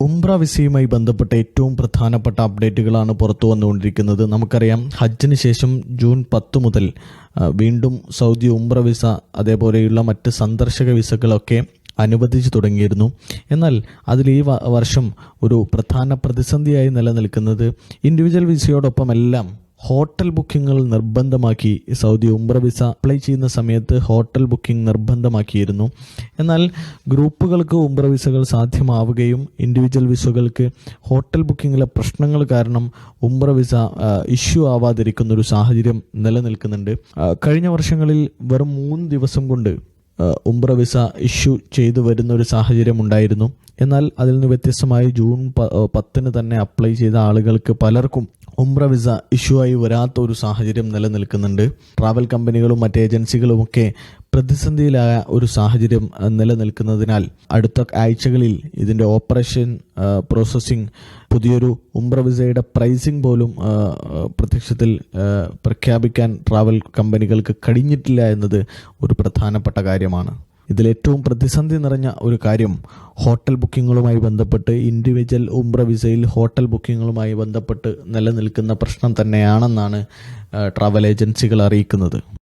ഉംറ വിസയുമായി ബന്ധപ്പെട്ട ഏറ്റവും പ്രധാനപ്പെട്ട അപ്ഡേറ്റുകളാണ് പുറത്തു വന്നുകൊണ്ടിരിക്കുന്നത്. നമുക്കറിയാം ഹജ്ജിന് ശേഷം ജൂൺ പത്ത് മുതൽ വീണ്ടും സൗദി ഉംറ വിസ അതേപോലെയുള്ള മറ്റ് സന്ദർശക വിസകളൊക്കെ അനുവദിച്ചു തുടങ്ങിയിരുന്നു. എന്നാൽ അതിൽ ഈ വർഷം ഒരു പ്രധാന പ്രതിസന്ധിയായി നിലനിൽക്കുന്നത് ഇൻഡിവിജ്വൽ വിസയോടൊപ്പമെല്ലാം ഹോട്ടൽ ബുക്കിങ്ങുകൾ നിർബന്ധമാക്കി സൗദി ഉംറ വിസ അപ്ലൈ ചെയ്യുന്ന സമയത്ത് ഹോട്ടൽ ബുക്കിംഗ് നിർബന്ധമാക്കിയിരുന്നു. എന്നാൽ ഗ്രൂപ്പുകൾക്ക് ഉംറ വിസകൾ സാധ്യമാവുകയും ഇൻഡിവിജ്വൽ വിസകൾക്ക് ഹോട്ടൽ ബുക്കിങ്ങിലെ പ്രശ്നങ്ങൾ കാരണം ഉംറ വിസ ഇഷ്യൂ ആവാതിരിക്കുന്ന ഒരു സാഹചര്യം നിലനിൽക്കുന്നുണ്ട്. കഴിഞ്ഞ വർഷങ്ങളിൽ വെറും മൂന്ന് ദിവസം കൊണ്ട് ഉംറ വിസ ഇഷ്യൂ ചെയ്തു വരുന്ന ഒരു സാഹചര്യം ഉണ്ടായിരുന്നു. എന്നാൽ അതിൽ നിന്ന് വ്യത്യസ്തമായി ജൂൺ പത്തിന് തന്നെ അപ്ലൈ ചെയ്ത ആളുകൾക്ക് പലർക്കും ഉംറ വിസ ഇഷ്യൂ ആയി വരാത്ത ഒരു സാഹചര്യം നിലനിൽക്കുന്നുണ്ട്. ട്രാവൽ കമ്പനികളും മറ്റ് ഏജൻസികളുമൊക്കെ പ്രതിസന്ധിയിലായ ഒരു സാഹചര്യം നിലനിൽക്കുന്നതിനാൽ അടുത്ത ആഴ്ചകളിൽ ഇതിന്റെ ഓപ്പറേഷൻ പ്രോസസ്സിംഗ് പുതിയൊരു ഉംറ വിസയുടെ പ്രൈസിംഗ് പോലും പ്രത്യക്ഷത്തിൽ പ്രഖ്യാപിക്കാൻ ട്രാവൽ കമ്പനികൾക്ക് കഴിഞ്ഞിട്ടില്ല എന്നത് ഒരു പ്രധാനപ്പെട്ട കാര്യമാണ്. ഇതിലേറ്റവും പ്രതിസന്ധി നിറഞ്ഞ ഒരു കാര്യം ഹോട്ടൽ ബുക്കിങ്ങുകളുമായി ബന്ധപ്പെട്ട് ഇൻഡിവിജ്വൽ ഉംറ വിസയിൽ ഹോട്ടൽ ബുക്കിങ്ങുകളുമായി ബന്ധപ്പെട്ട് നിലനിൽക്കുന്ന പ്രശ്നം തന്നെയാണെന്നാണ് ട്രാവൽ ഏജൻസികൾ അറിയിക്കുന്നത്.